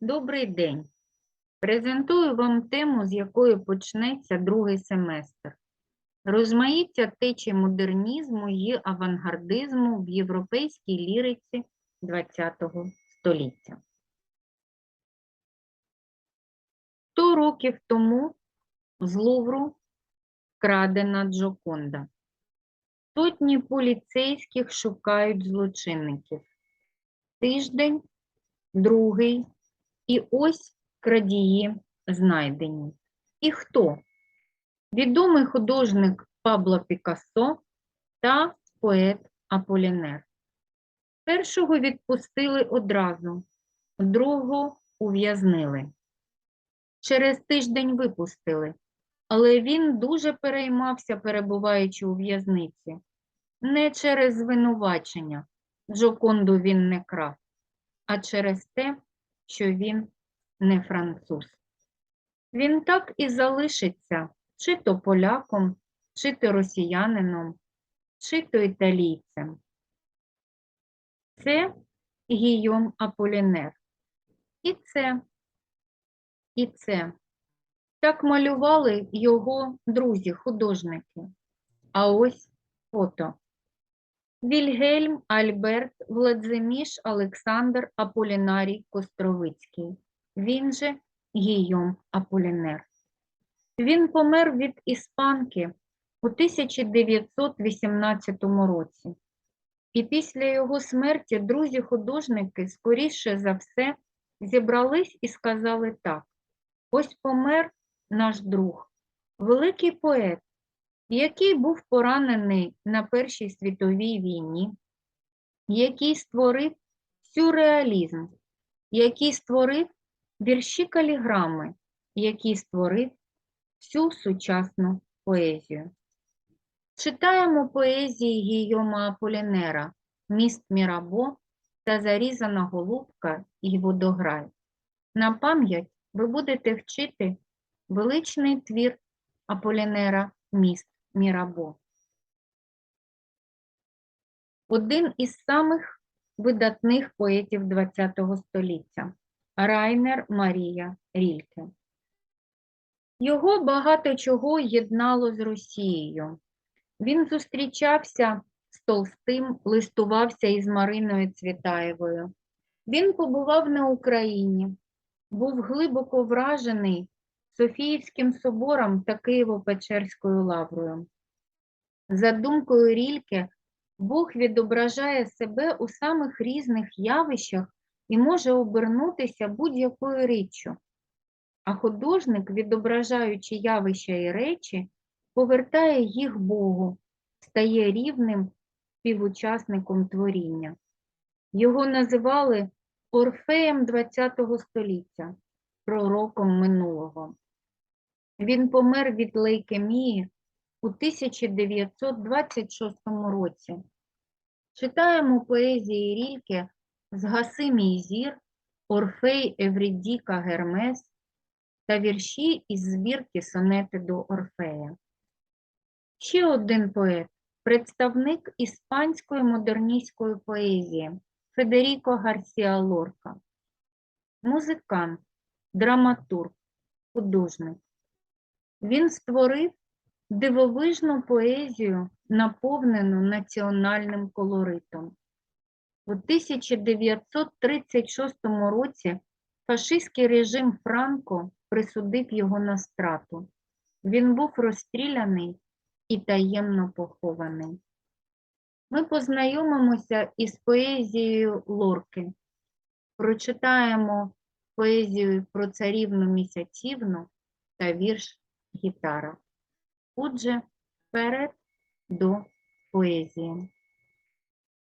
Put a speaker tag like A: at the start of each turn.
A: Добрий день. Презентую вам тему, з якої почнеться другий семестр. Розмаїття течій модернізму і авангардизму в європейській ліриці ХХ століття. Сто років тому з Лувру вкрадена Джоконда. Сотні поліцейських шукають злочинників. Тиждень, другий, і ось крадії знайдені. І хто? Відомий художник Пабло Пікассо та поет Аполінер. Першого відпустили одразу, другого ув'язнили. Через тиждень випустили, але він дуже переймався, перебуваючи у в'язниці. Не через звинувачення, Джоконду він не крав, а через те, що він не француз. Він так і залишиться чи то поляком, чи то росіянином, чи то італійцем. Це Гійом Аполінер. І це, і це. Так малювали його друзі-художники. А ось фото. Вільгельм Альберт Владзиміш Олександр Аполінарій Костровицький. Він же Гійом Аполінер. Він помер від іспанки у 1918 році. І після його смерті друзі-художники, скоріше за все, зібрались і сказали так: ось помер наш друг, великий поет, який був поранений на Першій світовій війні, який створив сюрреалізм, який створив вірші каліграми, який створив всю сучасну поезію. Читаємо поезії Гійома Аполінера Міст Мірабо та Зарізана голубка і водограй. На пам'ять ви будете вчити величний твір Аполінера Міст Мірабо. Один із самих видатних поетів ХХ століття Райнер Марія Рільке. Його багато чого єднало з Росією. Він зустрічався з Толстим, листувався із Мариною Цвітаєвою. Він побував на Україні, був глибоко вражений Софіївським собором та Києво-Печерською лаврою. За думкою Рільке, Бог відображає себе у самих різних явищах і може обернутися будь-якою річчю. А художник, відображаючи явища і речі, повертає їх Богу, стає рівним співучасником творіння. Його називали Орфеєм ХХ століття, пророком минулого. Він помер від лейкемії у 1926 році. Читаємо поезії Рільке з Гасимій Зір, Орфей Еврідіка Гермес та вірші із збірки сонети до Орфея. Ще один поет, представник іспанської модерністської поезії Федеріко Гарсіа Лорка, музикант, драматург, художник. Він створив дивовижну поезію, наповнену національним колоритом. У 1936 році фашистський режим Франко присудив його на страту. Він був розстріляний і таємно похований. Ми познайомимося із поезією Лорки, прочитаємо поезію про царівну місяцівну та вірш Гітара. Отже, вперед до поезії.